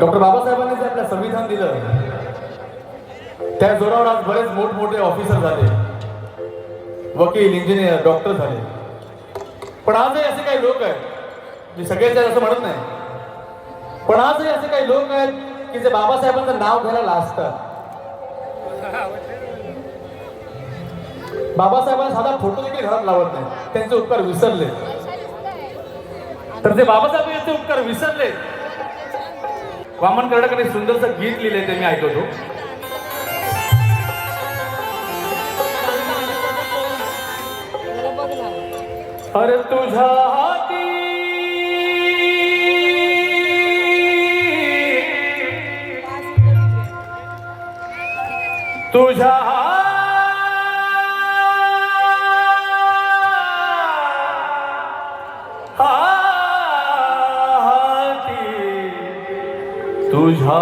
Doctor बाबासाहेबांनी जे आपल्या संविधान दिलं त्या जोरावर आज बरेच मोठमोठे ऑफिसर झाले. वकील इंजिनियर डॉक्टर झाले. पण आजही असे काही लोक आहेत मी सगळ्यांचे असं म्हणत नाही. पण आजही असे काही लोक आहेत की जे बाबासाहेबांचं नाव घ्यायला लाजतात. बाबासाहेबांना साधा फोटो देखील घरात लावत नाही. त्यांचे उपकार विसरले. तर जे बाबासाहेब यांचे उपकार विसरले. वामन कर्डकाने सुंदरचं गीत लिहिलंय ते मी ऐकवतो. अरे तुझ्या हाती तुझ्या हाती तुझ्या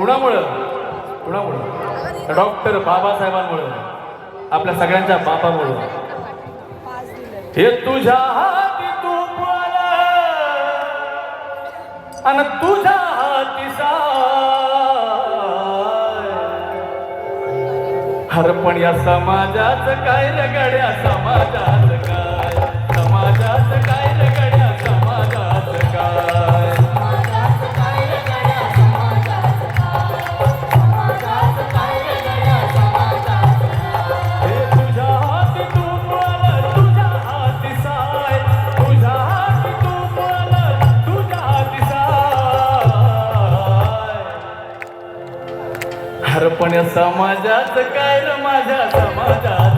कुणामुळं? कुणामुळं? डॉक्टर बाबासाहेबांमुळं? आपल्या सगळ्यांच्या बापामुळं? हे तुझ्या हाती तू आणि तुझ्या हाती हरपण या समाजाचं काय रगड्या समाजाचं समाजात काय माझ्या समाजात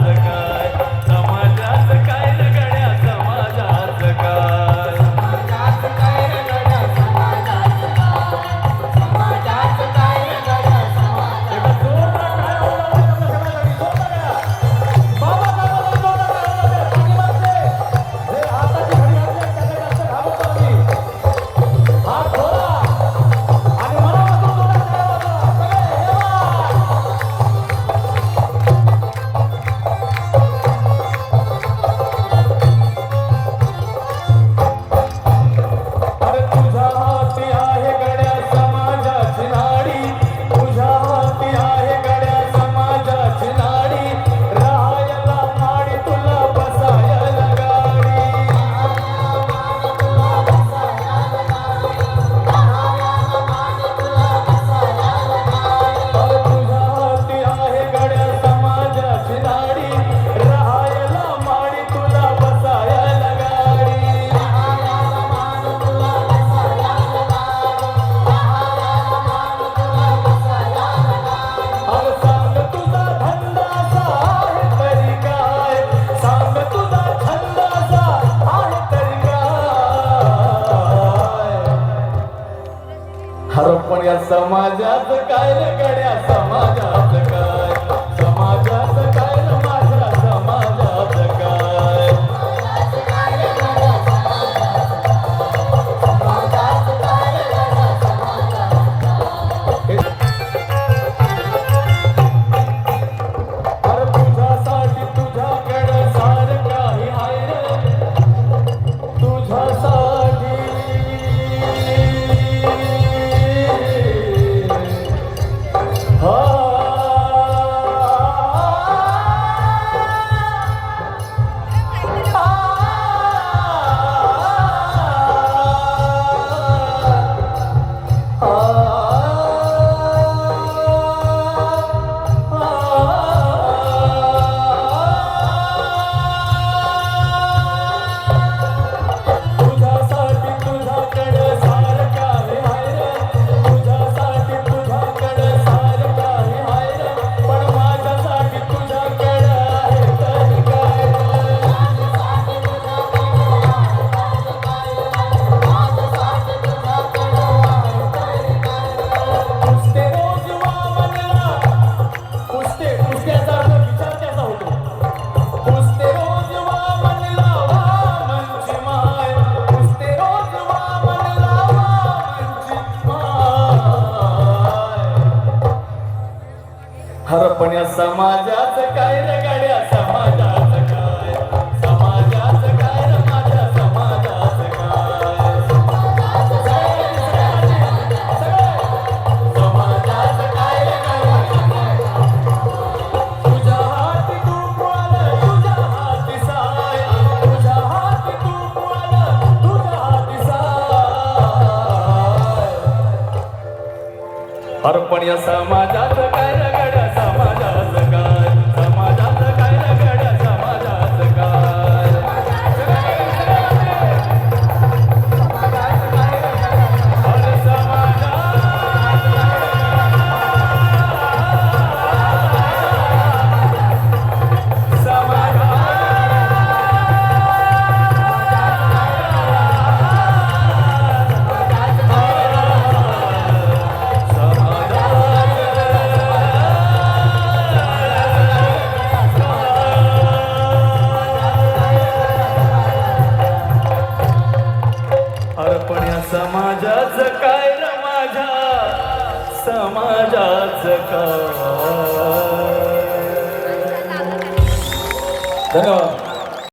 समाजात काय रे गड्या? समाजाचं हा समाजाचं काय रे गाड्या? समाजाचं काय? समाजाचं काय रे माझ्या? समाजाचं काय? समाजाचं काय रे गाड्या तुझ्या हाती तुझ्या हाती साय. तुझ्या हाती तुझ्या हाती साय. अर्पण या समाजाचं काय समाजाच काय र माझ्या? समाजाच काय? धन्यवाद.